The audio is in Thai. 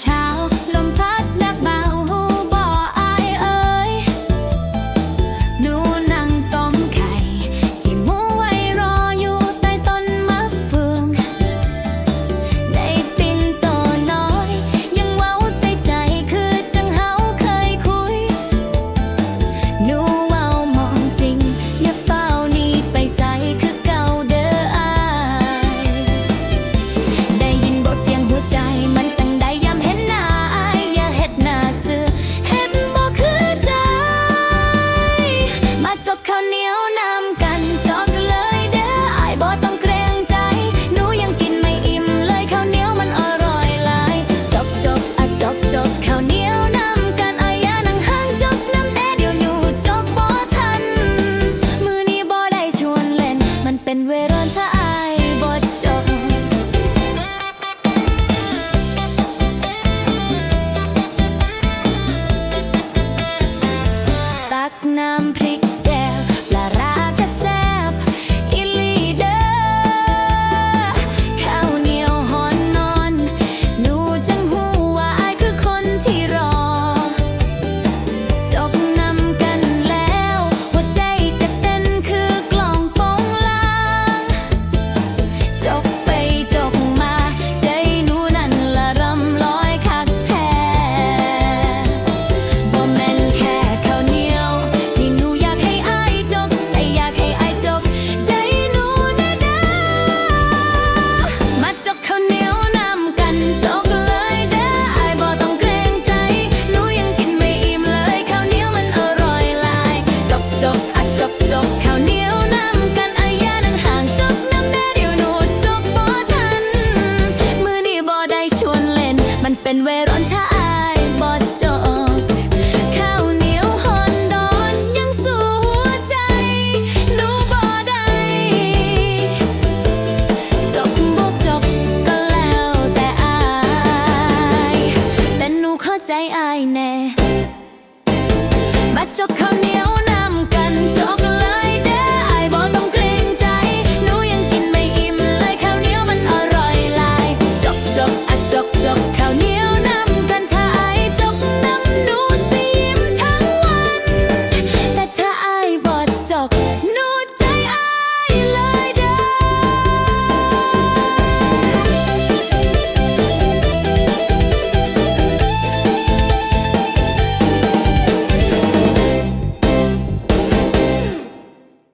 เช้า ลมพัดนักเบา จบข้าวเหนียวนำกันจอกเลยเด้อไอ้บอต้องเกรงใจ หนูยังกินไม่อิ่มเลยข้าวเหนียวมันอร่อยหลายจบจบอะจบจบข้าวเหนียวนำกันอายานังห้างจบน้ำแน่เดี๋ยวอยู่จกบอทัน มือนี้บอได้ชวนเล่น มันเป็นเวลา เป็นเวรอนถ้าอายบอดจบข้าวเหนียวหอนดอนยังสู่ใจหนูบ่ได้จบบ่จบก็แล้วแต่อาย แต่หนูเข้าใจอายแน่มาจบข้าวเหนียว